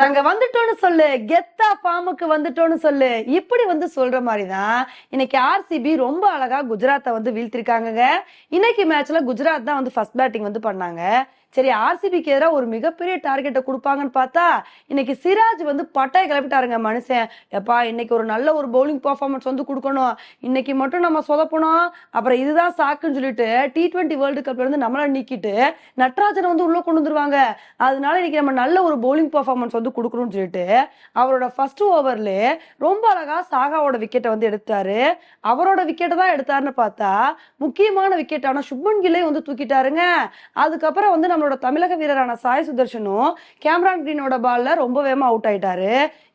நாங்க வந்துட்டோம்னு சொல்லு கெத்தா ஃபார்முக்கு வந்துட்டோம்னு சொல்லு. இப்படி வந்து சொல்ற மாதிரி தான் இன்னைக்கு ஆர்சிபி ரொம்ப அழகா குஜராத்தை வந்து வீழ்த்திருக்காங்கங்க. இன்னைக்கு மேட்ச்ல குஜராத் தான் வந்து ஃபர்ஸ்ட் பேட்டிங் வந்து பண்ணாங்க. சரி ஆர்சிபிக்கு எதிராக ஒரு மிகப்பெரிய டார்கெட்டை கொடுப்பாங்கன்னு பார்த்தா இன்னைக்கு சிராஜ் வந்து பட்டாய் கிளப்பிட்டாருங்க மனுஷன். எப்பா இன்னைக்கு ஒரு நல்ல ஒரு பவுலிங் பர்ஃபார்மன்ஸ் வந்து கொடுக்கணும். இன்னைக்கு மட்டும் நம்ம சொதப்பணும். அப்புறம் இதுதான் சாக்குன்னு சொல்லிட்டு டி டுவெண்ட்டி வேர்ல்டு கப்ல இருந்து நம்மளை நீக்கிட்டு நட்ராஜனை வந்து உள்ள கொண்டு வந்துருவாங்க. அதனால இன்னைக்கு நம்ம நல்ல ஒரு பவுலிங் பர்ஃபார்மன்ஸ் வந்து கொடுக்கணும்னு சொல்லிட்டு அவரோட ஃபர்ஸ்ட் ஓவர்ல ரொம்ப அழகா சாகாவோட விக்கெட்டை வந்து எடுத்தாரு. அவரோட விக்கெட்டை தான் எடுத்தாருன்னு பார்த்தா முக்கியமான விக்கெட்டான சுப்மன் கில்லே வந்து தூக்கிட்டாருங்க. அதுக்கப்புறம் வந்து நம்ம நம்மளோட தமிழக வீரரான சாய் சுதர்ஷனும் கேமரான் கிரீனோட பால்ல ரொம்ப வேகமா அவுட் ஆயிட்டாரு.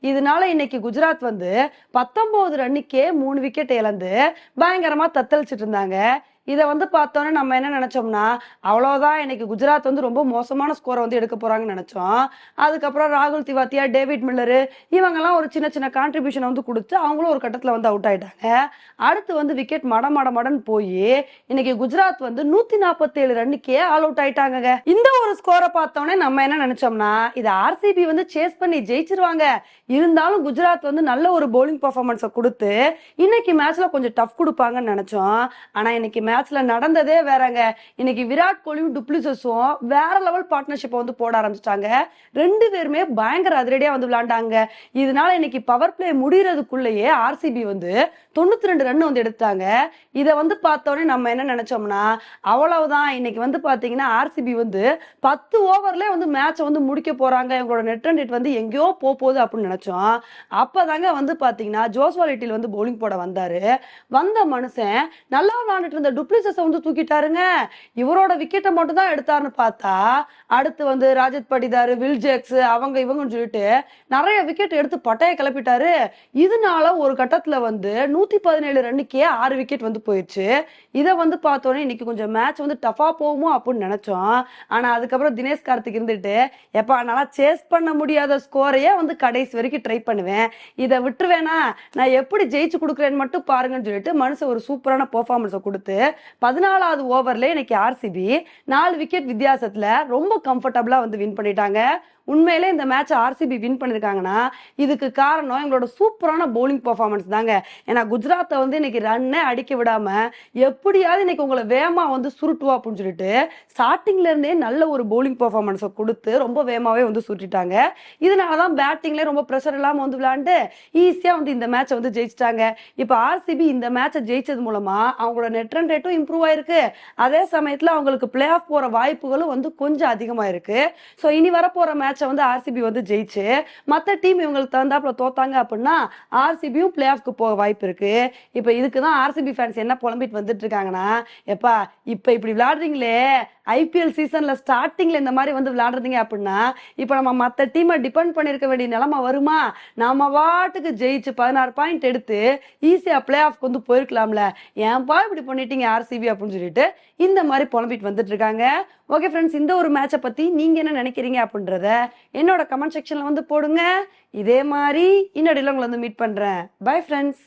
இதனால இன்னைக்கு குஜராத் வந்து பத்தொன்பது ரன்னுக்கே மூணு விக்கெட் இழந்து பயங்கரமா தத்தளிச்சிட்டு இருந்தாங்க. இதை வந்து பார்த்தோன்னே நம்ம என்ன நினச்சோம்னா அவ்வளோதான் இன்னைக்கு குஜராத் வந்து ரொம்ப மோசமான ஸ்கோரை வந்து எடுக்க போறாங்கன்னு நினைச்சோம். அதுக்கப்புறம் ராகுல் திவாத்தியா டேவிட் மில்லரு இவங்கெல்லாம் ஒரு சின்ன சின்ன கான்ட்ரிபியூஷன் வந்து கொடுத்து அவங்களும் ஒரு கட்டத்தில் வந்து அவுட் ஆயிட்டாங்க. அடுத்து வந்து விக்கெட் மட மட மடன்னு போய் இன்னைக்கு குஜராத் வந்து நூற்றி நாற்பத்தேழு ரன்னுக்கே ஆல் அவுட் ஆயிட்டாங்க இந்த ஒரு ஸ்கோரை பார்த்தோன்னே நம்ம என்ன நினைச்சோம்னா இது ஆர்சிபி வந்து சேஸ் பண்ணி ஜெயிச்சிருவாங்க. இருந்தாலும் குஜராத் வந்து நல்ல ஒரு பவுலிங் பர்ஃபார்மன்ஸை கொடுத்து இன்னைக்கு மேட்ச்ல கொஞ்சம் டஃப் கொடுப்பாங்கன்னு நினச்சோம். ஆனா இன்னைக்கு மேட்ச்ல நடந்ததே வேறங்க. இன்னைக்கு விராட் கோலியும் டுப்ளிசஸும் வேற லெவல் பார்ட்னர்ஷிப்பை வந்து போட ஆரம்பிச்சிட்டாங்க. ரெண்டு பேருமே பயங்கர அதிரடியா வந்து விளையாண்டாங்க. இதனால இன்னைக்கு பவர் பிளே முடியறதுக்குள்ளேயே ஆர்சிபி வந்து தொண்ணூத்தி ரெண்டு ரன் வந்து எடுத்தாங்க இதை வந்து பார்த்தோன்னே நம்ம என்ன நினைச்சோம்னா அவ்வளவுதான். இன்னைக்கு வந்து பாத்தீங்கன்னா ஆர்சிபி வந்து பத்து ஓவர்ல வந்து மேட்சை வந்து முடிக்க போறாங்க. இவங்களோட நெட் ரன் ரேட் வந்து எங்கேயோ போகுது அப்படின்னு நினைச்சோம். அப்பதாங்க வந்து பாத்தீங்கன்னா ஜோஸ்வாலிட்டியில் வந்து பவுலிங் போட வந்தாரு. வந்த மனுஷன் நல்லா விளாண்டுட்டு இருந்த டுப்ளிசஸை வந்து தூக்கிட்டாருங்க. இவரோட விக்கெட்டை மட்டும் தான் எடுத்தாருன்னு பார்த்தா அடுத்து வந்து ராஜத் படிதார் வில்ஜேக்ஸ் அவங்க இவங்கன்னு சொல்லிட்டு நிறைய விக்கெட் எடுத்து பட்டையை கிளப்பிட்டாரு. இதனால ஒரு கட்டத்தில் வந்து நூற்றி பதினேழு ரன்னுக்கே ஆறு விக்கெட் வந்து போயிடுச்சு இதை வந்து பார்த்தோன்னே இன்னைக்கு கொஞ்சம் மேட்ச் வந்து டஃபாக போகுமோ அப்படின்னு நினச்சோம். ஆனால் அதுக்கப்புறம் தினேஷ் கார்த்திக் இருந்துட்டு எப்பா நல்லா சேஸ் பண்ண முடியாத ஸ்கோரையே வந்து கடைசி வரைக்கும் ட்ரை பண்ணுவேன். இதை விட்டுருவேனா? நான் எப்படி ஜெயிச்சு கொடுக்குறேன்னு மட்டும் பாருங்கன்னு சொல்லிட்டு மனுஷன் ஒரு சூப்பரான பெர்ஃபார்மன்ஸை கொடுத்து பதினாலாவது ஓவர்ல இன்னைக்கு ஆர்சிபி நாலு விக்கெட் வித்தியாசத்துல ரொம்ப கம்ஃபர்டபுளா வந்து வின் பண்ணிட்டாங்க. உண்மையிலே இந்த மேட்ச் ஆர்சிபி வின் பண்ணிருக்காங்கன்னா இதுக்கு காரணம் எங்களோட சூப்பரான பவுலிங் பர்ஃபார்மன்ஸ் தாங்க. ஏன்னா குஜராத்தை வந்து இன்னைக்கு ரன்னே அடிக்க விடாம எப்படியாவது இன்னைக்கு உங்களை வேமா வந்து சுருட்டுவா அப்படின்னு சொல்லிட்டு ஸ்டார்டிங்ல இருந்தே நல்ல ஒரு பவுலிங் பர்ஃபார்மன்ஸை கொடுத்து ரொம்ப வேமாவே வந்து சுருட்டிட்டாங்க. இதனாலதான் பேட்டிங்ல ரொம்ப ப்ரெஷர் இல்லாம வந்து விளையாண்டு ஈஸியா வந்து இந்த மேட்சை வந்து ஜெயிச்சிட்டாங்க. இப்போ ஆர்சிபி இந்த மேட்சை ஜெயிச்சது மூலமா அவங்களோட நெட் ரன் ரேட்டும் இம்ப்ரூவ் ஆயிருக்கு. அதே சமயத்துல அவங்களுக்கு பிளே ஆஃப் போற வாய்ப்புகளும் வந்து கொஞ்சம் அதிகமா இருக்கு ஸோ இனி வரப்போற மேட்ச் வந்து ஆர்சிபி வந்து ஜெயிச்சு மற்ற டீம் இவங்களுக்கு தகுந்தாப்புல தோத்தாங்க அப்படின்னா ஆர்சிபியும் பிளே ஆஃப்க்கு போக வாய்ப்பு இருக்கு. இப்போ இதுக்கு தான் ஆர்சிபி ஃபேன்ஸ் என்ன புலம்பிட்டு வந்துட்டு இருக்காங்கன்னா எப்பா இப்போ இப்படி விளையாடுறீங்களே ஐபிஎல் சீசன்ல ஸ்டார்டிங்ல இந்த மாதிரி வந்து விளையாடுறீங்க அப்படின்னா இப்போ நம்ம மற்ற டீமை டிபெண்ட் பண்ணியிருக்க வேண்டிய நிலைமை வருமா? நாம வாட்டுக்கு ஜெயிச்சு பதினாறு பாயிண்ட் எடுத்து ஈஸியா பிளே ஆஃப்க்கு வந்து போயிருக்கலாம்ல. ஏன்பா இப்படி பண்ணிட்டீங்க ஆர்சிபி அப்படின்னு சொல்லிட்டு இந்த மாதிரி புலம்பிட்டு வந்துட்டு இருக்காங்க. ஓகே ஃப்ரெண்ட்ஸ் இந்த ஒரு மேட்சை பத்தி நீங்க என்ன நினைக்கிறீங்க அப்படின்றத என்னோட கமெண்ட் செக்ஷன்ல வந்து போடுங்க. இதே மாதிரி இன்னொடையில உங்களை வந்து மீட் பண்றேன். Bye friends